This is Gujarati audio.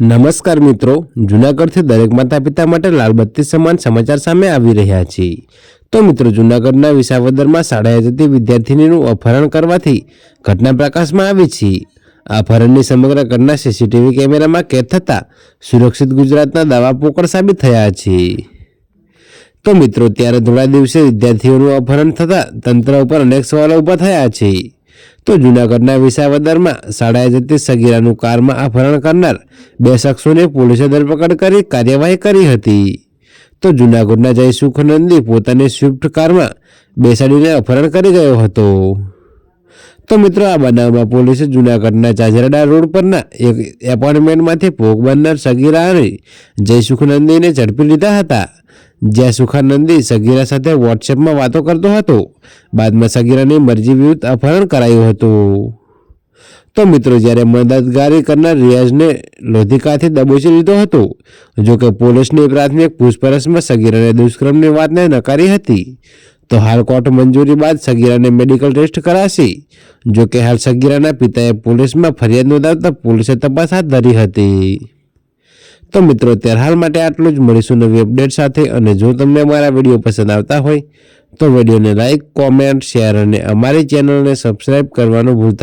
નમસ્કાર મિત્રો, જૂનાગઢથી દરેક માતા પિતા માટે લાલબત્તી સમાન સમાચાર સામે આવી રહ્યા છે. તો મિત્રો, જૂનાગઢના વિસાવદરમાં શાળાએ જતી વિદ્યાર્થીનીનું અપહરણ કરવાથી ઘટના પ્રકાશમાં આવી છે. અપહરણની સમગ્ર ઘટના સીસીટીવી કેમેરામાં કેદ થતાં સુરક્ષિત ગુજરાતના દાવા પોકળ સાબિત થયા છે. તો મિત્રો, ત્યારે થોડા દિવસે વિદ્યાર્થીઓનું અપહરણ થતાં તંત્ર ઉપર અનેક સવાલો ઊભા થયા છે. તો જૂનાગઢના વિસાવદરમાં શાળાએ જતી સગીરાનું કારમાં અપહરણ કરનાર બે શખ્સોને પોલીસે ધરપકડ કરી કાર્યવાહી કરી હતી. તો જૂનાગઢના જયસુખ નંદી પોતાની સ્વિફ્ટ કારમાં બેસાડીને અપહરણ કરી ગયો હતો. તો મિત્રો, આ બનાવમાં પોલીસે જૂનાગઢના ચાચરડા રોડ પરના એક એપાર્ટમેન્ટમાંથી ભોગ બનનાર સગીરા અને જયસુખ નંદીને ઝડપી લીધા હતા. જ્યાં સુખાનંદી. સગીરા સાથે વોટ્સએપમાં વાતો કરતો હતો. બાદમાં સગીરાની મરજી વિરુદ્ધ અપહરણ કરાયું હતું. તો મિત્રો, જ્યારે મદદગારી કરનાર રિયાઝને લોધિકાથી દબોચી લીધો હતો, જોકે પોલીસની પ્રાથમિક પૂછપરછમાં સગીરાને દુષ્કર્મની વાતને નકારી હતી. તો હાલ કોર્ટ મંજૂરી બાદ સગીરાને મેડિકલ ટેસ્ટ કરાશે. જોકે હાલ સગીરાના પિતાએ પોલીસમાં ફરિયાદ નોંધાવતા પોલીસે તપાસ હાથ ધરી હતી. તો મિત્રો ત્યારે હાલ માટે આટલું જ. મળીશું નવી અપડેટ સાથે. અને જો તમને અમારા વીડિયો પસંદ આવતા હોય, તો વિડીયોને લાઇક કોમેન્ટ શેર અને અમારી ચેનલને સબસ્ક્રાઈબ કરવાનું ભૂલતા